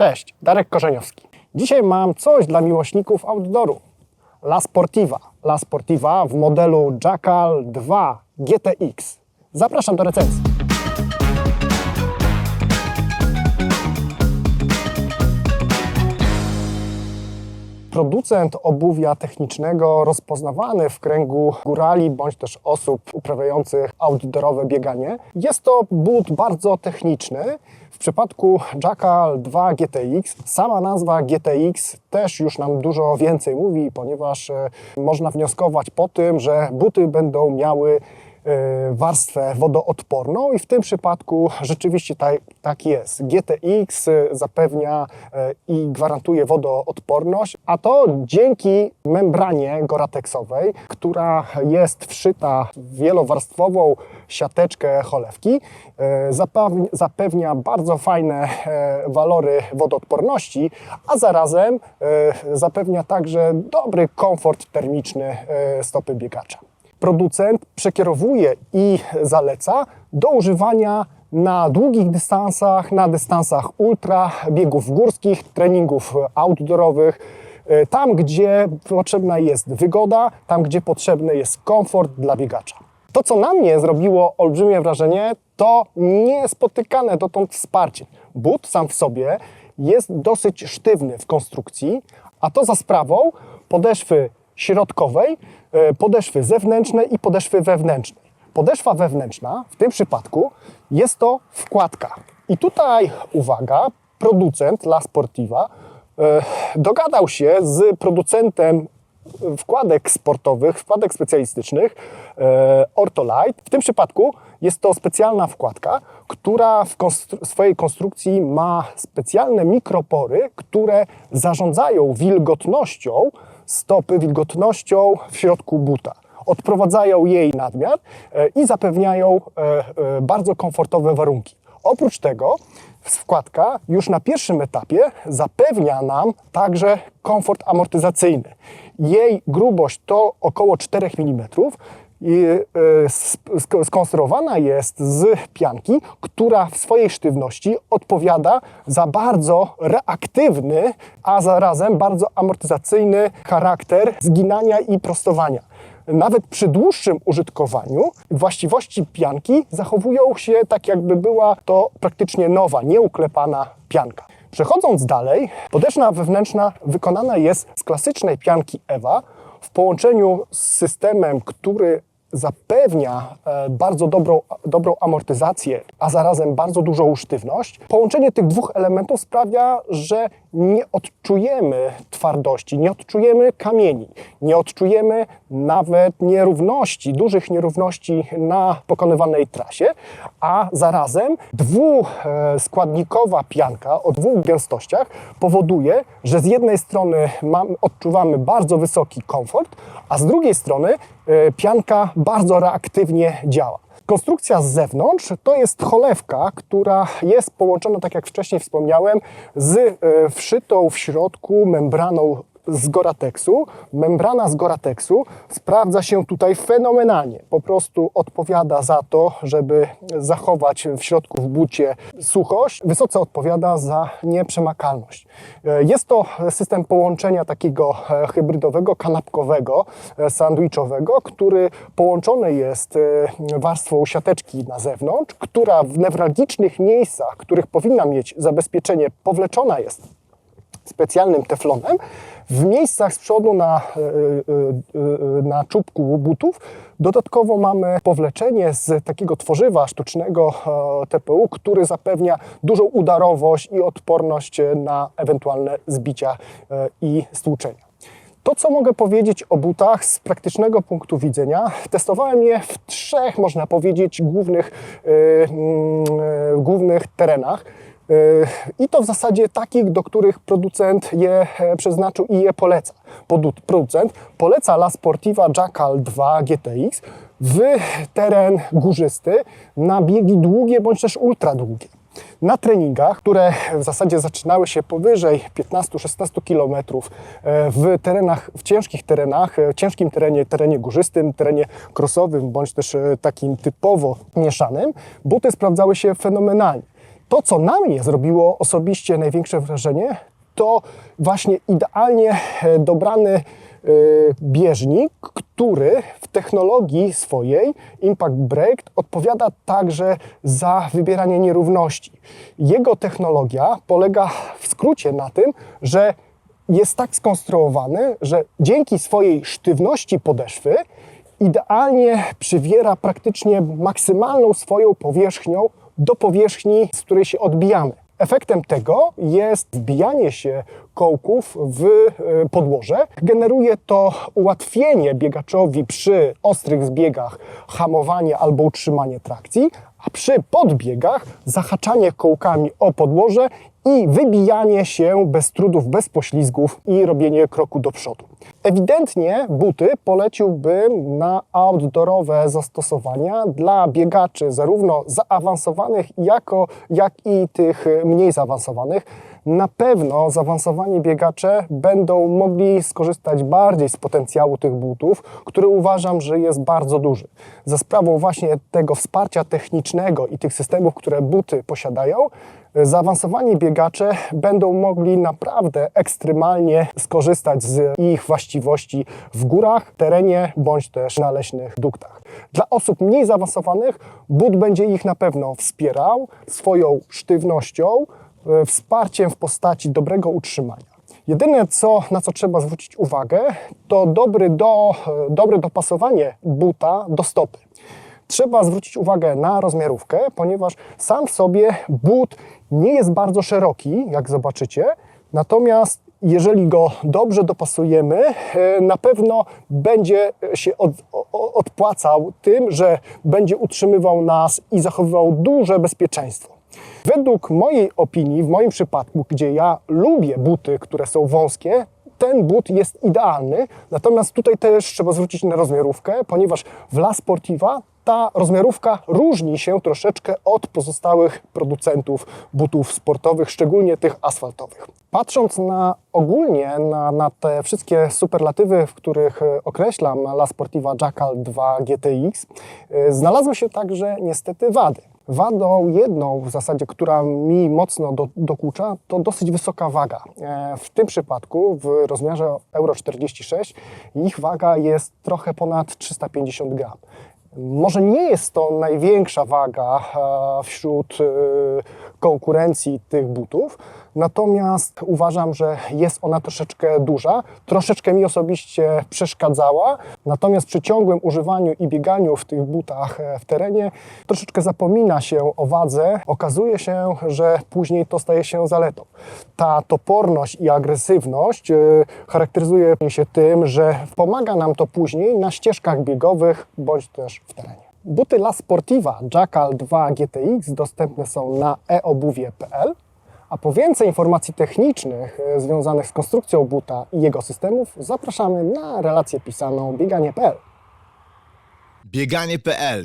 Cześć, Darek Korzeniowski. Dzisiaj mam coś dla miłośników outdooru. La Sportiva. La Sportiva w modelu Jackal 2 GTX. Zapraszam do recenzji. Producent obuwia technicznego rozpoznawany w kręgu górali bądź też osób uprawiających outdoorowe bieganie. Jest to but bardzo techniczny. W przypadku Jackal 2 GTX sama nazwa GTX też już nam dużo więcej mówi, ponieważ e, można wnioskować po tym, że buty będą miały warstwę wodoodporną i w tym przypadku rzeczywiście tak, jest. GTX zapewnia e, i gwarantuje wodoodporność, a to dzięki membranie goratexowej, która jest wszyta w wielowarstwową siateczkę cholewki, e, zapew- zapewnia bardzo fajne e, walory wodoodporności, a zarazem e, zapewnia także dobry komfort termiczny e, stopy biegacza producent przekierowuje i zaleca do używania na długich dystansach, na dystansach ultra, biegów górskich, treningów outdoorowych, e, tam gdzie potrzebna jest wygoda, tam gdzie potrzebny jest komfort dla biegacza. To, co na mnie zrobiło olbrzymie wrażenie, to niespotykane dotąd wsparcie. But sam w sobie jest dosyć sztywny w konstrukcji, a to za sprawą podeszwy środkowej, e, podeszwy zewnętrznej i podeszwy wewnętrznej. Podeszwa wewnętrzna w tym przypadku jest to wkładka. I tutaj uwaga, producent La Sportiva e, dogadał się z producentem wkładek sportowych, wkładek specjalistycznych e, Ortolite. W tym przypadku jest to specjalna wkładka, która w konstru- swojej konstrukcji ma specjalne mikropory, które zarządzają wilgotnością stopy, wilgotnością w środku buta. Odprowadzają jej nadmiar e, i zapewniają e, e, bardzo komfortowe warunki. Oprócz tego wkładka już na pierwszym etapie zapewnia nam także komfort amortyzacyjny. Jej grubość to około 4 mm skonstruowana jest z pianki, która w swojej sztywności odpowiada za bardzo reaktywny, a zarazem bardzo amortyzacyjny charakter zginania i prostowania. Nawet przy dłuższym użytkowaniu właściwości pianki zachowują się tak, jakby była to praktycznie nowa, nieuklepana pianka. Przechodząc dalej, podeszwa wewnętrzna wykonana jest z klasycznej pianki EVA w połączeniu z systemem, który zapewnia e, bardzo dobrą, dobrą amortyzację, a zarazem bardzo dużą sztywność. Połączenie tych dwóch elementów sprawia, że nie odczujemy twardości, nie odczujemy kamieni, nie odczujemy nawet nierówności, dużych nierówności na pokonywanej trasie, a zarazem dwuskładnikowa pianka o dwóch gęstościach powoduje, że z jednej strony mamy, odczuwamy bardzo wysoki komfort, a z drugiej strony e, pianka bardzo reaktywnie działa. Konstrukcja z zewnątrz to jest cholewka, która jest połączona, tak jak wcześniej wspomniałem, z e, wszytą w środku membraną z Goratexu. Membrana z Goratexu sprawdza się tutaj fenomenalnie. Po prostu odpowiada za to, żeby zachować w środku w bucie suchość. Wysoce odpowiada za nieprzemakalność. E, Jest to system połączenia takiego e, hybrydowego, kanapkowego, e, sandwichowego, który połączony jest warstwą siateczki na zewnątrz, która w newralgicznych miejscach, których powinna mieć zabezpieczenie, powleczona jest specjalnym teflonem. W miejscach z przodu na, e, e, e, na czubku butów dodatkowo mamy powleczenie z takiego tworzywa sztucznego TPU, który zapewnia dużą udarowość i odporność na ewentualne zbicia i stłuczenia. To, co mogę powiedzieć o butach z praktycznego punktu widzenia, testowałem je w trzech, można powiedzieć, głównych, mm, e, głównych terenach. E, I to w zasadzie takich, do których producent je e, przeznaczył i je poleca. Producent poleca La Sportiva Jackal 2 GTX w teren górzysty na biegi długie bądź też ultra długie. Na treningach, które w zasadzie zaczynały się powyżej 15-16 km w terenach, w ciężkich terenach, e, ciężkim terenie, terenie górzystym, terenie krosowym bądź też e, takim typowo mieszanym, buty sprawdzały się fenomenalnie. To, co na mnie zrobiło osobiście największe wrażenie, to właśnie idealnie e, dobrany e, bieżnik, który w technologii swojej Impact Brake odpowiada także za wybieranie nierówności. Jego technologia polega w skrócie na tym, że jest tak skonstruowany, że dzięki swojej sztywności podeszwy idealnie przywiera praktycznie maksymalną swoją powierzchnią do powierzchni, z której się odbijamy. Efektem tego jest wbijanie się kołków w e, podłoże. Generuje to ułatwienie biegaczowi przy ostrych zbiegach hamowanie albo utrzymanie trakcji, a przy podbiegach zahaczanie kołkami o podłoże i wybijanie się bez trudów, bez poślizgów i robienie kroku do przodu. Ewidentnie buty poleciłbym na outdoorowe zastosowania dla biegaczy zarówno zaawansowanych, jako, jak i tych mniej zaawansowanych. Na pewno zaawansowani biegacze będą mogli skorzystać bardziej z potencjału tych butów, który uważam, że jest bardzo duży. Za sprawą właśnie tego wsparcia technicznego i tych systemów, które buty posiadają, zaawansowani biegacze będą mogli naprawdę ekstremalnie skorzystać z ich właściwości w górach, terenie bądź też na leśnych duktach. Dla osób mniej zaawansowanych but będzie ich na pewno wspierał swoją sztywnością, wsparciem w postaci dobrego utrzymania. Jedyne, co, na co trzeba zwrócić uwagę, to dobry do, e, dobre dopasowanie buta do stopy. Trzeba zwrócić uwagę na rozmiarówkę, ponieważ sam w sobie but nie jest bardzo szeroki, jak zobaczycie, natomiast jeżeli go dobrze dopasujemy, e, na pewno będzie się od, odpłacał tym, że będzie utrzymywał nas i zachowywał duże bezpieczeństwo. Według mojej opinii, w moim przypadku, gdzie ja lubię buty, które są wąskie, ten but jest idealny. Natomiast tutaj też trzeba zwrócić na rozmiarówkę, ponieważ w La Sportiva ta rozmiarówka różni się troszeczkę od pozostałych producentów butów sportowych, szczególnie tych asfaltowych. Patrząc na ogólnie na, na te wszystkie superlatywy, w których e, określam La Sportiva Jackal 2 GTX, e, znalazły się także niestety wady. Wadą jedną w zasadzie, która mi mocno do, dokucza, to dosyć wysoka waga. E, W tym przypadku w rozmiarze Euro 46 ich waga jest trochę ponad 350 gram. Może nie jest to największa waga e, wśród e, konkurencji tych butów, natomiast uważam, że jest ona troszeczkę duża, troszeczkę mi osobiście przeszkadzała, natomiast przy ciągłym używaniu i bieganiu w tych butach e, w terenie troszeczkę zapomina się o wadze, okazuje się, że później to staje się zaletą. Ta toporność i agresywność charakteryzuje się tym, że pomaga nam to później na ścieżkach biegowych bądź też w terenie. Buty La Sportiva Jackal 2 GTX dostępne są na eobuwie.pl, a po więcej informacji technicznych e, związanych z konstrukcją buta i jego systemów zapraszamy na relację pisaną bieganie.pl. Bieganie.pl